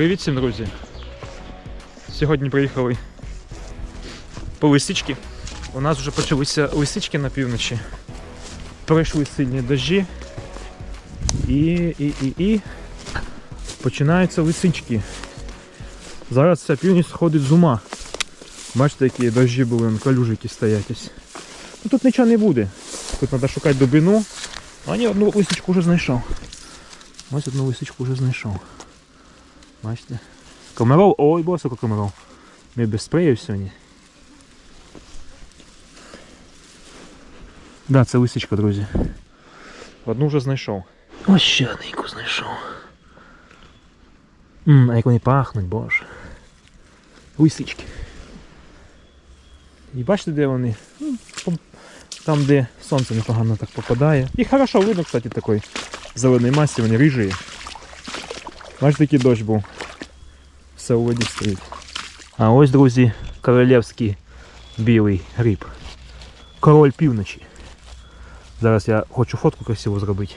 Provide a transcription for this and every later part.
Привіт всім, друзі! Сьогодні приїхали по лисички. У нас вже почалися лисички на півночі. Пройшли сильні дощі. І, і, і, і починаються лисички. Зараз вся північ сходить з ума. Бачите, які дощі були, калюжики стоять. Ну, тут нічого не буде. Тут треба шукати добину. А ні, одну лисичку вже знайшов. Ось одну лисичку вже знайшов. Бачите? Комаров, ой, босико комаров. Ми без спреїв сьогодні. Да, це лисичка, друзі. Одну вже знайшов. Ось ще одненьку знайшов. Ммм, а як вони пахнуть, боже. Лисички. І бачите, де вони? Ну, Там, де сонце непогано так попадає. І хорошо видно, кстати, такий зелений масі, вони рижі. Бачите, який дощ був. Все у воді стоїть. А ось, друзі, королівський білий гриб. Король півночі. Зараз я хочу фотку красиву зробити.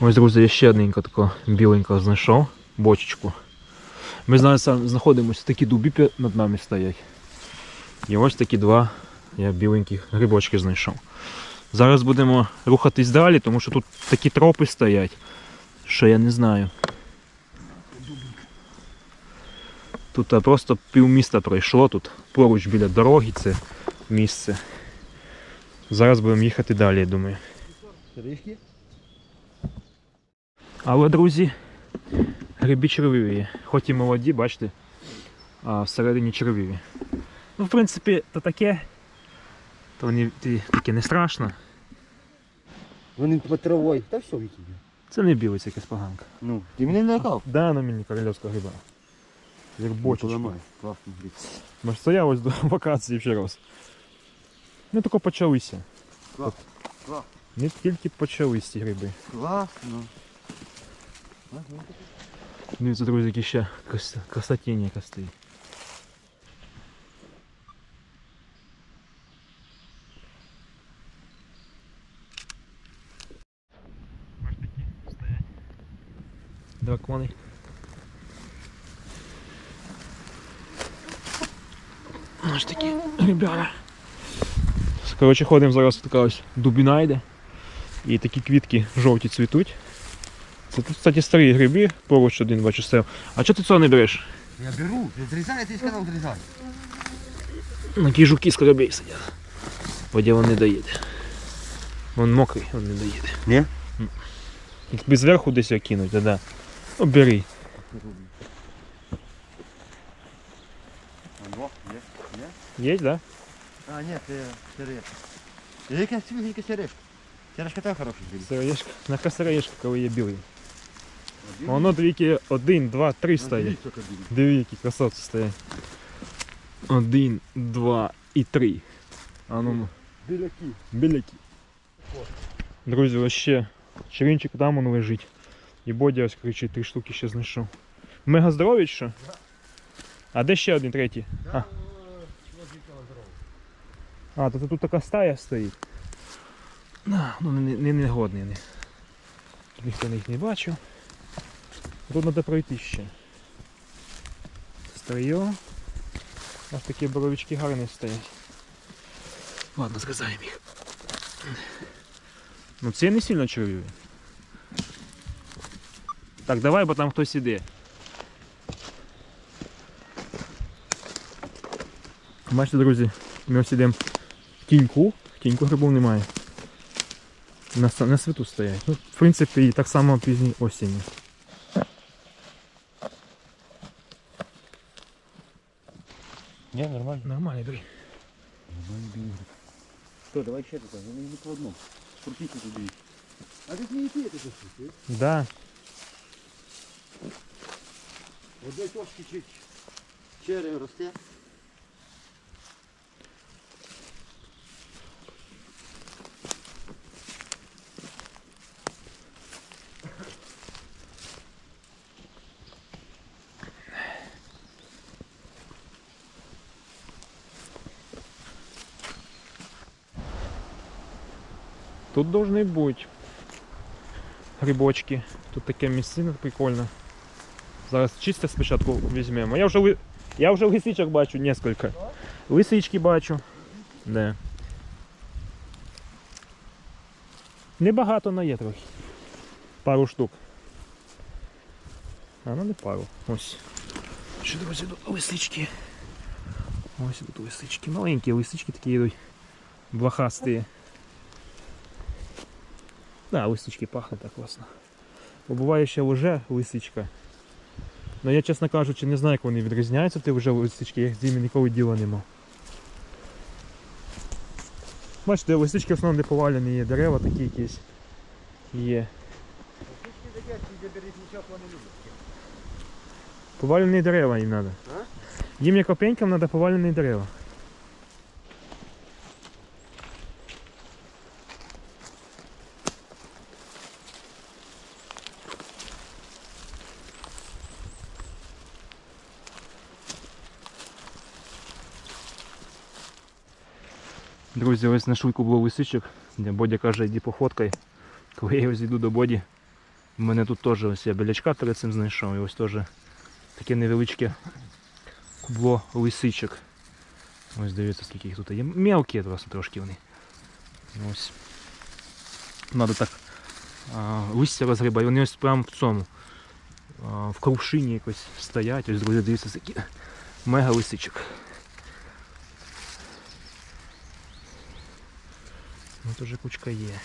Ось, друзі, я ще одненько такого біленького знайшов. Бочечку. Ми зараз знаходимося, такі дубі над нами стоять. І ось такі два я біленьких грибочки знайшов. Зараз будемо рухатись далі, тому що тут такі тропи стоять, що я не знаю. Тут а, просто півміста пройшло, тут поруч біля дороги це місце. Зараз будемо їхати далі, я думаю. Але, друзі, гриби червиві. Хоч і молоді, бачите, а всередині червиві. Ну, в принципі, то таке, то вони таке не страшно. Вони по травой. Та все викиди. Це не білий, це якась поганка. Ну, ти мене не лякав? Да, на мені корольовська гриба. Як бочечка. Поламай. Класний гриб. Ми ж стояв ось до вакації ще раз. Ми тільки почалися. Клас. Клас. Ми тільки почались ці гриби. Класно. Дивіться, друзі, які ще крас- красотіння яка стоїть. Ось такі стоять. Дракони. Ось такі ребята. Коротше, ходимо зараз така ось дубіна йде. І такі квітки жовті цвітуть. Це тут, кстати, старі гриби, поруч один бачу стояв. А чого ти цього не береш? Я беру. Зрізай, ти сказав зрізай. Такі жуки скоробей сидять. Воді він не доїде. Він мокрий, він не доїде. Ні? Якби зверху десь його кинуть, да. Ну бери. Алло, є? Є? Є, да? А, ні, це сережка. Яка свігенька сережка. Сережка так хороший гриб. Сироєшка. На косараєшка, коли є білий. Воно двіки один, два, три стоять. Диви, які красавці стоять. Один, два і три. А ну, Біляки. біляки. Друзі, ось ще черенчик там он лежить. І Бодя ось кричить, три штуки ще знайшов. Мега здорові що? А де ще один третій? А. А, то тут така стая стоїть. Ну не, не, не годний вони. Ніхто їх не бачив. Тут треба пройти ще. Старьо. Аж такі боровички гарні стоять. Ладно, зрізаємо їх. Ну це не сильно червиві. Так, давай, бо там хтось іде. Бачите, друзі, ми ось ідемо в тіньку, в тіньку грибів немає. На, на світу стоять. Ну, в принципі, і так само пізній осінь. Ні, нормально. Нормально, бери. Що, давай ще тут, вони не по одному. Крутіть туди. А тут не йти, це що? Да. Одной точки чуть череп росте. Тут должны быть грибочки. Тут таке місцина прикольне. Зараз чисте спочатку візьмемо. Я вже, ли- я вже лисичок бачу несколько. Лисички бачу. Де. Небагато але є трохи. Пару штук. А ну не пару. Ось. Що друзі, тут лисички. Ось тут лисички. Маленькі лисички такі йдуть. Блохасті. Да, лисички пахнуть так класно. Бо буває ще лже лисичка. Ну я, чесно кажучи, не знаю, як вони відрізняються, ті вже лисички, я з ними ніколи діла не мав. Бачите, лисички в основному де повалені є, дерева такі якісь є. Лисички такі, нічого, вони люблять. Повалені дерева їм треба. А? Їм як опенькам треба повалені дерева. Друзі, ось знайшли кубло лисичок. де Бодя каже, йди пофоткай. Коли я зійду до Боді, у мене тут теж ось я білячка перед цим знайшов. І ось теж таке невеличке кубло лисичок. Ось дивіться, скільки їх тут є. Мелкі просто трошки вони. Ось. Надо так а, листя розгрібати. Вони ось прямо в цьому. А, в крушині якось стоять. Ось друзі, дивіться, такі мега лисичок. Ну теж кучка є.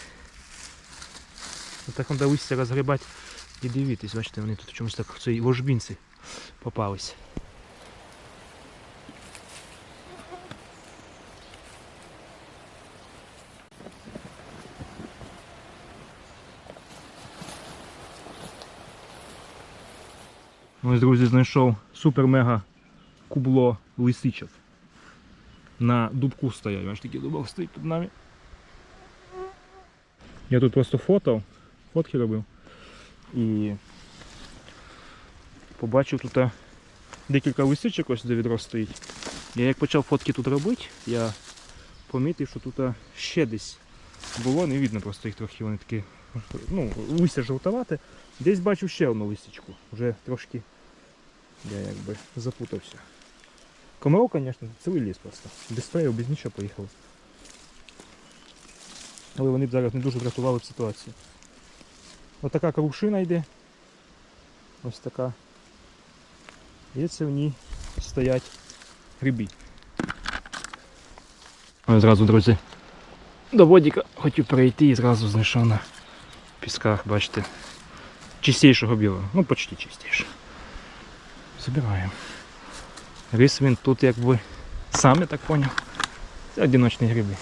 Отак треба листя розгрібати і дивитись, бачите, вони тут чомусь так в цій ложбінці попались. Ось, друзі, знайшов супер-мега кубло лисичок. На дубку стоять. Бачите, такий дубок стоїть під нами. Я тут просто фото, фотки робив. І побачив тут декілька лисичок ось де відро стоїть. Я як почав фотки тут робити, я помітив, що тут ще десь було, не видно просто їх трохи, вони такі, ну, листя жовтовате. Десь бачу ще одну лисичку. Вже трошки я якби запутався. Комаров, звісно, цілий ліс просто. Без спрею, без нічого поїхав. Але вони б зараз не дуже врятували б ситуацію. Ось така крушина йде. Ось така. І це в ній стоять гриби. Зразу, друзі, до водіка хотів перейти і зразу знайшов на пісках, бачите, чистішого білого. Ну, почти чистіше. Забираємо. Рис він тут якби сам, я так поняв. Це одиночні гриби.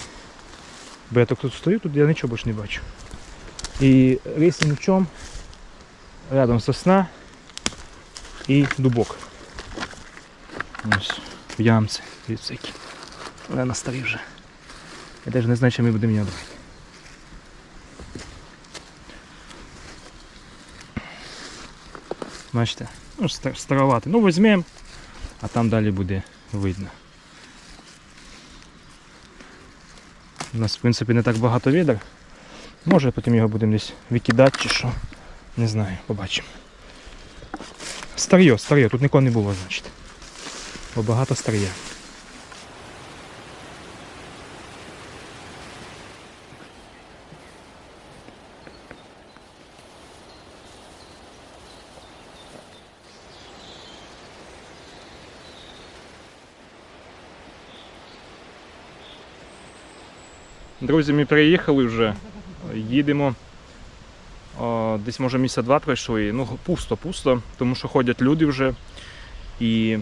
Бо я так тут стою, тут я нічого більше не бачу. І в чому. Рядом сосна і дубок. Ось в ямці. Дивіться які. Але на старі вже. Я навіть не знаю, чим ми будемо брати. Бачите? Ну, стар- старовато. Ну, візьмемо, а там далі буде видно. У нас, в принципі, не так багато відер. Може потім його будемо десь викидати чи що. Не знаю, побачимо. Старьо, старьо, тут нікого не було, значить. Бо багато стар'є. Друзі, ми приїхали вже. Їдемо. Десь може місяця два пройшли. Ну, пусто, пусто, тому що ходять люди вже. І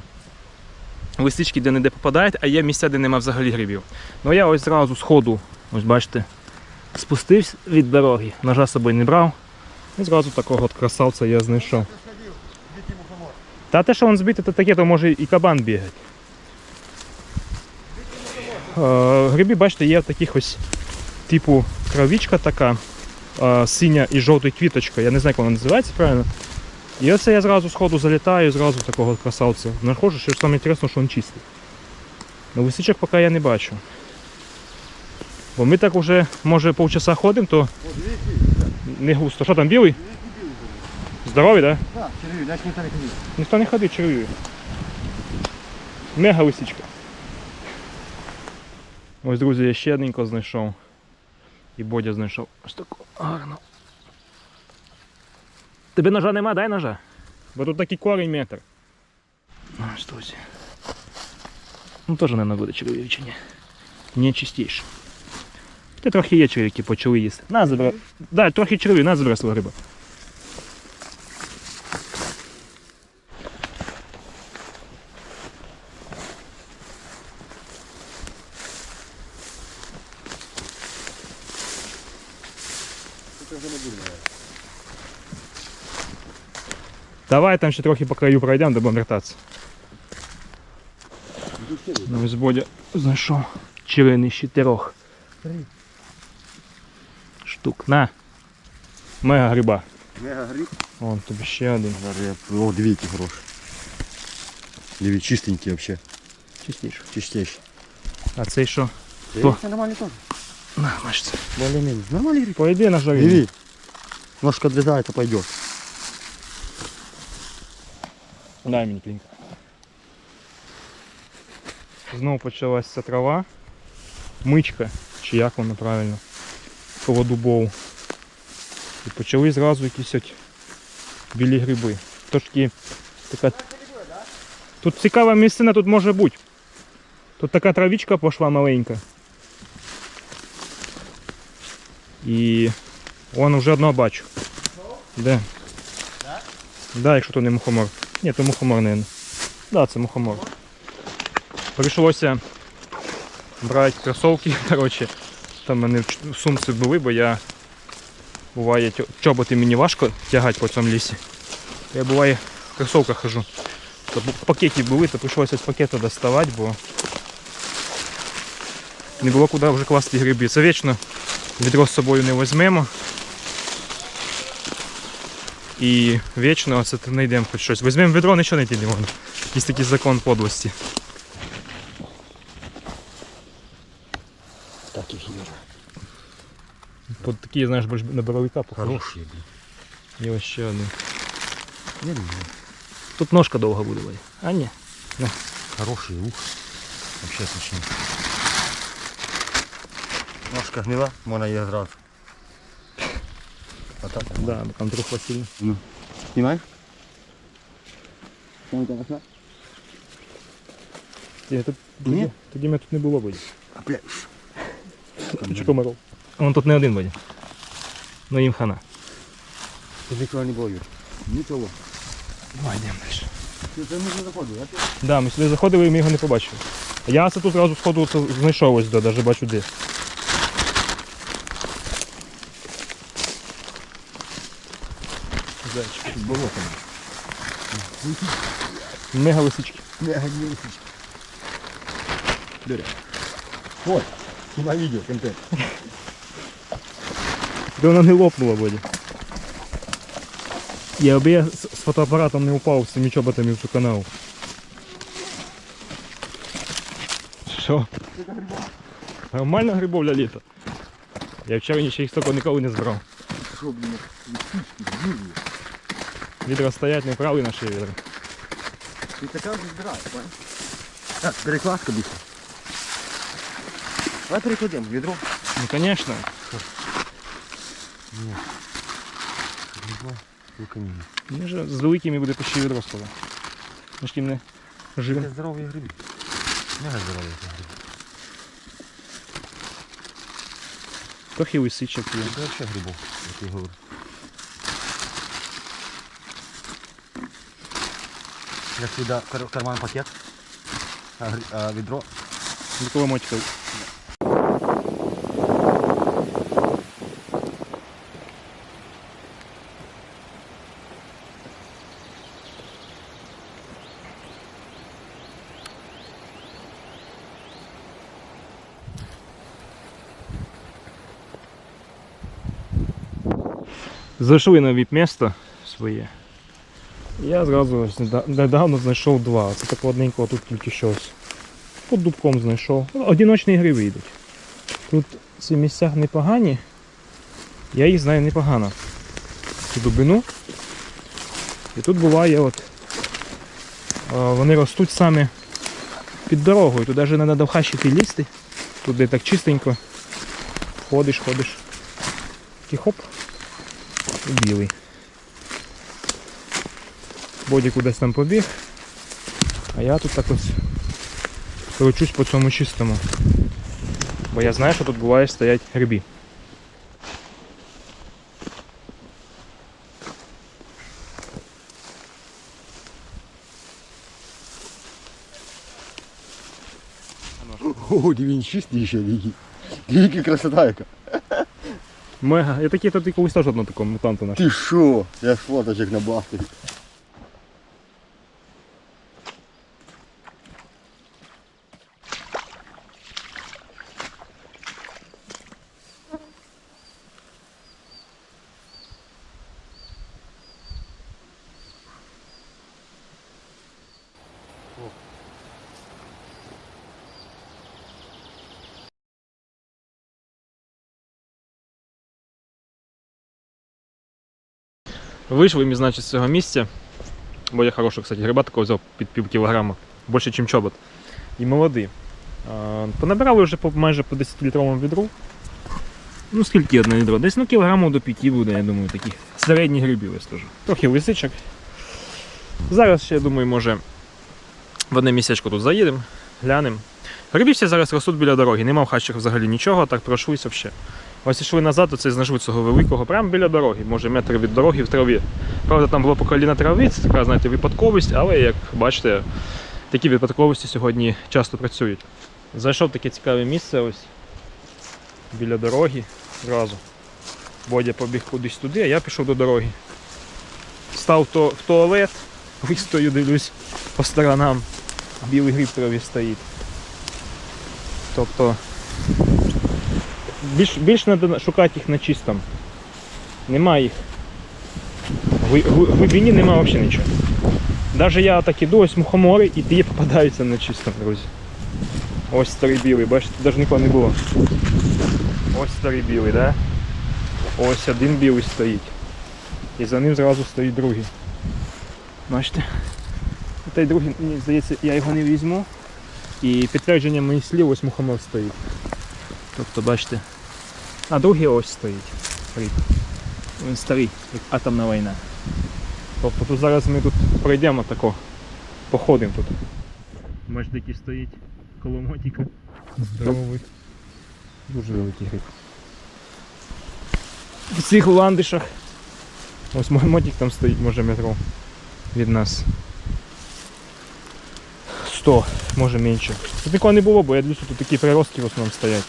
лисички де-не-де попадають, а є місця, де нема взагалі грибів. Ну я ось зразу з ходу, ось бачите, спустився від дороги, ножа з собою не брав. І зразу такого от красавця я знайшов. Та те, що він збитий, то таке, то може і кабан бігати. Е, Гриби, бачите, є таких ось типу травічка така, е, синя і жовтою квіточкою. Я не знаю, як вона називається правильно. І оце я зразу з ходу залітаю, зразу такого красавця. Знаходжу, що саме інтересно, що він чистий. Ну, лисичок поки я не бачу. Бо ми так вже, може, полчаса ходимо, то не густо. Що там білий? Здоровий, так? Да? Так, черві, далі ніхто не ходить. Ніхто не ходить, чарує. Мега лисичка. Ось, друзі, я ще одненько знайшов. І Бодя знайшов. Ось таку гарну. Тебе ножа нема, дай ножа. Бо тут такий корінь метр. Ну, ось, друзі. Ну теж, мабуть, буде червиві ні. Не чистіше. Ти трохи є черв'яки, почали їсти. На, забирай. Дай, трохи черві, на, забирай свого риба. Давай там ще трохи по краю пройдемо, де будемо вертатися. Ну, ось Бодя знайшов червоний щитерох. Штук. На. Мега гриба. Мега гриб. Вон тобі ще один. Зараз я... О, дві які хороші. Дві чистенькі взагалі. Чистіше. Чистіші. А цей що? Хто? Це нормальні теж. На, маєш це. Более-менее. Нормальний гриб. Пойди на жарі. Диви. Ножка отрезается, пойдет. Дай мені клінка. Знову почалася трава. Мичка, чи як воно правильно. Коло дубов. І почали зразу якісь от білі гриби. Такі така. Тут цікава місцина тут може бути. Тут така травічка пошла маленька. І вон вже одного бачу. Де? Да, якщо то не мухомор. Ні, то мухомор, не. Да, це мухомор. Прийшлося брати кросовки, коротше. Там в мене в сумці були, бо я буває чоботи мені важко тягати по цьому лісі. Я буває в кросовках хожу. То були, то прийшлося з пакета доставати, бо не було куди вже класти гриби. Це вічно відро з собою не візьмемо. І вічно це не йдемо хоч щось. Візьмемо відро, нічого не йти не можна. Якийсь такий закон подлості. Так их не Тут такі, знаєш, більш на боровика похожі. Хорошие, блин. І ось ще один. Не люблю. Тут ножка довга буде. Вадя. А ні. Хороший ух. Вообще отлично. Ножка гнила, можно ее сразу. Вот так. Да, там трохи сильно. Ну. Снимаешь? Там у тебя окна? Ні, тут, Ні? тоді, тоді мене тут не було Вадя. А, бля. Чи комаров. Вон тут не один Вадя. Ну їм хана. Ты никого не боюсь. Ничего. Давай йдемо далі. Ты ты не заходил, а ты? Да, ми сюди заходили і ми його не побачили. А я це тут одразу сходу це знайшов ось де, навіть бачу де. Зайчики. Болото. Мега лисички. Мега не лисичка. Дыря. Вот. На видео контент. Де вона не лопнула, Бодя. Я аби я з, з фотоапаратом не упав з цими чоботами в цю канал. Що? Нормальна грибовля літа. Я в червні ще їх стільки ніколи не збирав. Что, блин, лисички, дыры. Відра стоять, не вправі наші відра. Ты такая уже сбираешь, понял? Так, перекладка быстро. Давай перекладем ведро. Ну звісно. Только не. Мені ж з великими буде почти відро скоро. Ми ж тим не жирно. Это здоровые грибы. Мега здоровые грибы. Трохи лисичок є. Это вообще грибов, как я говорю. Я всегда кар- карман пакет, а, гри- а ведро. Микола Мотька. Зайшли на віп-місто своє. Я зразу недавно знайшов два. Це так одненького тут тільки щось. Під дубком знайшов. Ну, Одиночні гриби йдуть. Тут ці місця непогані. Я їх знаю непогано. Цю дубину. І тут буває от. Вони ростуть саме під дорогою. Тут навіть не треба в хащики лізти. Тут так чистенько. Ходиш, ходиш. І хоп. Білий. Боді кудись там побіг. А я тут так ось кручусь по цьому чистому. Бо я знаю, що тут буває стоять гриби. О, він чистий ще який. Який красота яка. Мега. Я такий тут і колись теж одного такого мутанта наш. Ти що? Я ж фоточок набавив. Вийшли ми, значить, з цього місця. Бо я хороший, кстати, гриба такого взяв під пів кілограма. Більше, ніж чобот. І молодий. Понабирали вже по, майже по 10-літровому відру. Ну, скільки одне відро? Десь ну, кілограмів до 5 буде, я думаю, таких середніх грибів, я скажу. Трохи лисичок. Зараз ще, я думаю, може в одне місячко тут заїдемо, глянемо. Гриби всі зараз ростуть біля дороги, нема в хащах взагалі нічого, так пройшлися взагалі. Ось йшли назад, то це знайшли цього великого, прямо біля дороги, може метр від дороги в траві. Правда, там було по коліна трави, це така, знаєте, випадковість, але як бачите, такі випадковості сьогодні часто працюють. Зайшов таке цікаве місце ось біля дороги зразу. Бодя побіг кудись туди, а я пішов до дороги. Став то в туалет, вистою, дивлюсь по сторонам. Білий гриб траві стоїть. Тобто більш, більш треба шукати їх на чистому. Нема їх. В, в, в глибині нема взагалі нічого. Навіть я так іду, ось мухомори, і ті попадаються на чистому, друзі. Ось старий білий, бачите, навіть нікого не було. Ось старий білий, да? Ось один білий стоїть. І за ним зразу стоїть другий. Бачите? Той другий, мені здається, я його не візьму. І підтвердження моїх слів ось мухомор стоїть. Тобто, бачите. А другий ось стоїть. Рік. Він старий, як атомна війна. Тобто тут зараз ми тут пройдемо тако. Походимо тут. Бачите, який стоїть коло мотика. Здоровий. Дуже великий гриб. В цих ландишах. Ось мой мотик там стоїть, може метро від нас. 100, може менше. Тут нікого не було, бо я дивлюся, тут такі приростки в основному стоять.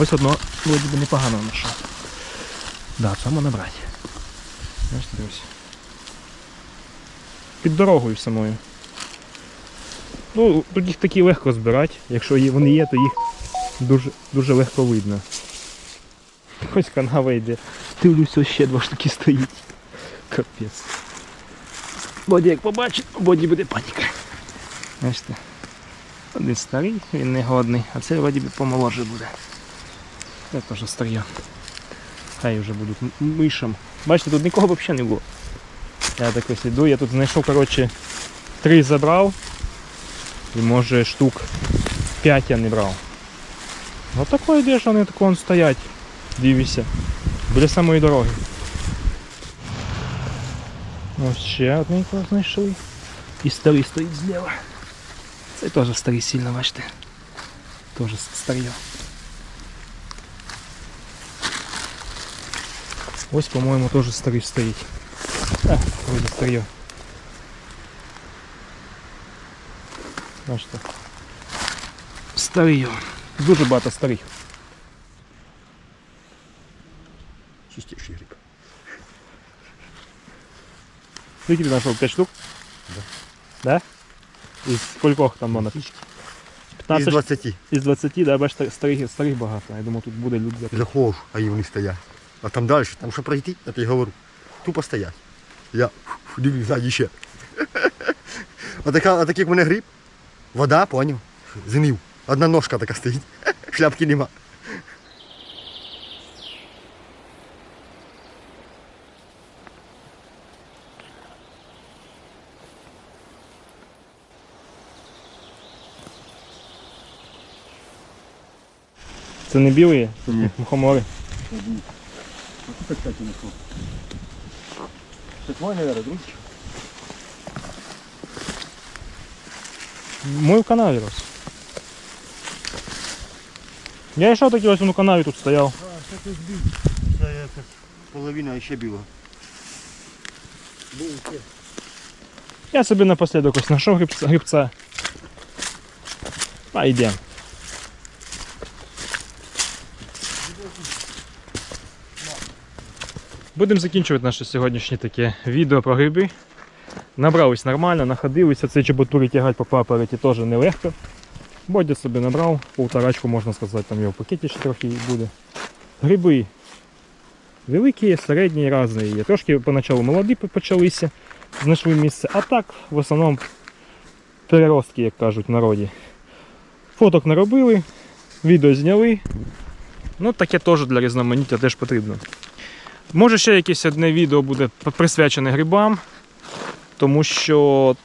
Ось одно вроді би непогано знайшов. Да, само набрати. Бачите, ось. Під дорогою самою. Ну, тут їх такі легко збирати. Якщо вони є, то їх дуже, дуже легко видно. Ось канава йде. Дивлюся, ще два штуки стоїть. Капець. Боді як побачить, Боді буде паніка. Бачите. Один старий, він не годний, а цей вроді би помоложе буде. Це теж стар'я. Хай вже будуть мишам. Бачите, тут нікого взагалі не було. Я так ось іду, я тут знайшов, коротше, три забрав. І може штук 5 я не брав. Ось такої йдеш, вони тако вон стоять. Дивіться. Біля самої дороги. Ось ще одненького знайшли. І старий стоїть зліва. Це теж старий сильно, бачите. Теж старий. Ось, по-моєму, теж старий стоїть. А, вроде старий. Бачите. Старий. Дуже багато старих. Чистіший гриб. Скільки ти знайшов? 5 штук? Да. Да? Із скількох там? Із 15 20. із 20, да, бачите, старих, старих багато. Я думаю, тут буде люди. Заходжу, а і вони стоять. А там далі, там що пройти, я тобі говорю. Тупо стоять. Я дивлюсь, знаю ще. Отак, як в мене гріб, вода, поняв, зимів. Одна ножка така стоїть, шляпки нема. Це не білі? Ні. Мухомори. А тут, кстати, нашел. Это твой, наверное, друг? Мой в канаві рос. Я йшов такий ось він у канаві тут стояв. А, це ти збив. Це якась половина ще білого. Був ще. Я собі напослідок ось знайшов грибця. грибця. А йдемо. Будемо закінчувати наше сьогоднішнє таке відео про гриби. Набрались нормально, находилися. Цей чеботури тягати по папороті теж нелегко. Бодя собі набрав, полторачку можна сказати, там його в пакеті ще трохи буде. Гриби великі, середні, різні є. Трошки поначалу молоді почалися, знайшли місце, а так в основному переростки, як кажуть в народі. Фоток не робили, відео зняли. Ну, таке теж для різноманіття теж потрібно. Може ще якесь одне відео буде присвячене грибам, тому що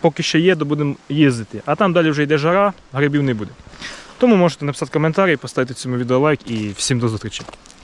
поки ще є, то будемо їздити. А там далі вже йде жара, грибів не буде. Тому можете написати коментарі, поставити цьому відео лайк і всім до зустрічі.